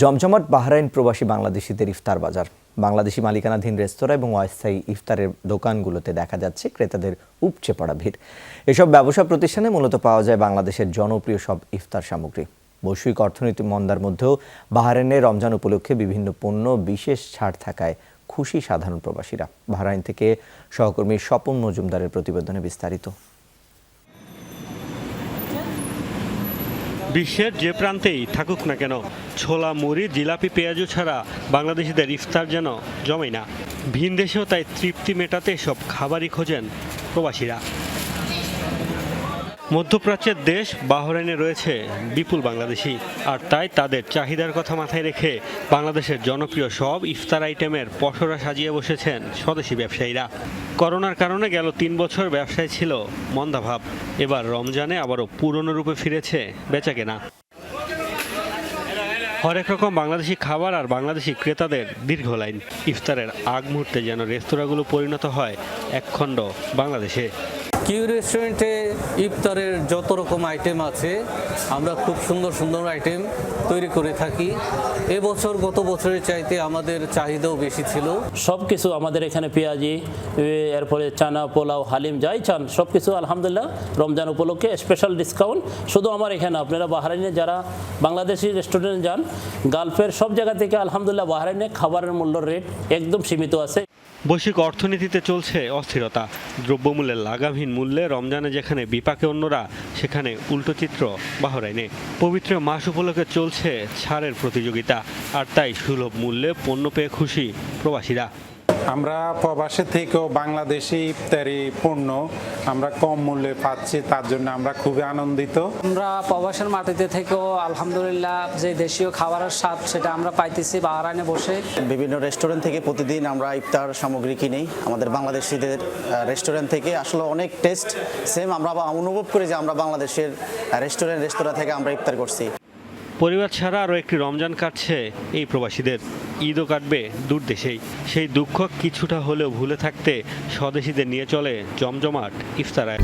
জমজমাট বাহরাইন প্রবাসী বাংলাদেশিদের ইফতার বাজার। বাংলাদেশি মালিকানাধীন রেস্তোরাঁ এবং অস্থায়ী ইফতারের দোকানগুলোতে দেখা যাচ্ছে ক্রেতাদের উপচে পড়া ভিড়। এসব ব্যবসা প্রতিষ্ঠানে মূলত পাওয়া যায় বাংলাদেশের জনপ্রিয় সব ইফতার সামগ্রী। বৈশ্বিক অর্থনীতি মন্দার মধ্যেও বাহরাইনে রমজান উপলক্ষে বিভিন্ন পণ্য বিশেষ ছাড় থাকায় খুশি সাধারণ প্রবাসীরা। বাহরাইন থেকে সহকর্মী স্বপন মজুমদারের প্রতিবেদনে বিস্তারিত। বিশ্বের যে প্রান্তেই থাকুক না কেন, ছোলা, মুড়ি, জিলাপি পেঁয়াজু ছাড়া বাংলাদেশিদের ইফতার যেন জমে না। ভিন দেশেও তাই তৃপ্তি মেটাতে সব খাবারই খোঁজেন প্রবাসীরা। মধ্যপ্রাচ্যের দেশ বাহরাইনে রয়েছে বিপুল বাংলাদেশি। আর তাই তাদের চাহিদার কথা মাথায় রেখে বাংলাদেশের জনপ্রিয় সব ইফতার আইটেমের পসরা সাজিয়ে বসেছেন স্বদেশি ব্যবসায়ীরা। করোনার কারণে গেল তিন বছর ব্যবসায় ছিল মন্দাভাব। এবার রমজানে আবারও পুরনো রূপে ফিরেছে বেচাকেনা। হরেক রকম বাংলাদেশি খাবার আর বাংলাদেশি ক্রেতাদের দীর্ঘ লাইন। ইফতারের আগ মুহূর্তে যেন রেস্তোরাঁগুলো পরিণত হয় একখণ্ড বাংলাদেশে। কিউ রেস্টুরেন্টে ইফতারের যত রকম আইটেম আছে আমরা খুব সুন্দর সুন্দর আইটেম তৈরি করে থাকি। এবছর গত বছরের চাইতে আমাদের চাহিদাও বেশি ছিল। সব কিছু আমাদের এখানে পেঁয়াজি এরপরে চানা পোলাও হালিম যাই চান সব কিছু আলহামদুলিল্লাহ রমজান উপলক্ষে স্পেশাল ডিসকাউন্ট শুধু আমার এখানে আপনারা বাহারাইনে যারা বাংলাদেশি রেস্টুরেন্ট যান গালফের সব জায়গা থেকে আলহামদুলিল্লাহ বাহারাইনে খাবারের মূল্য রেট একদম সীমিত আছে। বৈশ্বিক অর্থনীতিতে চলছে অস্থিরতা। দ্রব্যমূল্যের লাগামহীন মূল্যে রমজানে যেখানে বিপাকে অন্যরা, সেখানে উল্টো চিত্র বাহরাইনে পবিত্র মাস উপলক্ষে চলছে ছাড়ের প্রতিযোগিতা, আর তাই সুলভ মূল্যে পণ্য পেয়ে খুশি প্রবাসীরা। আমরা প্রবাসে থেকেও বাংলাদেশি ইফতারি পণ্য আমরা কম মূল্যে পাচ্ছি তার জন্য আমরা খুবই আনন্দিত। আমরা প্রবাসের মাটিতে থেকেও আলহামদুলিল্লাহ যে দেশীয় খাবারের স্বাদ সেটা আমরা পাইতেছি বাহারাইনে বসে। বিভিন্ন রেস্টুরেন্ট থেকে প্রতিদিন আমরা ইফতার সামগ্রী কিনি। আমাদের বাংলাদেশিদের রেস্টুরেন্ট থেকে আসলে অনেক টেস্ট সেম আমরা অনুভব করি যে আমরা বাংলাদেশের রেস্টুরেন্ট রেস্তোরাঁ থেকে আমরা ইফতার করছি। পরিবার ছাড়া আরও একটি রমজান কাটছে এই প্রবাসীদের। ঈদও কাটবে দূর দেশেই। সেই দুঃখ কিছুটা হলেও ভুলে থাকতে স্বদেশিদের নিয়ে চলে জমজমাট ইফতারায়।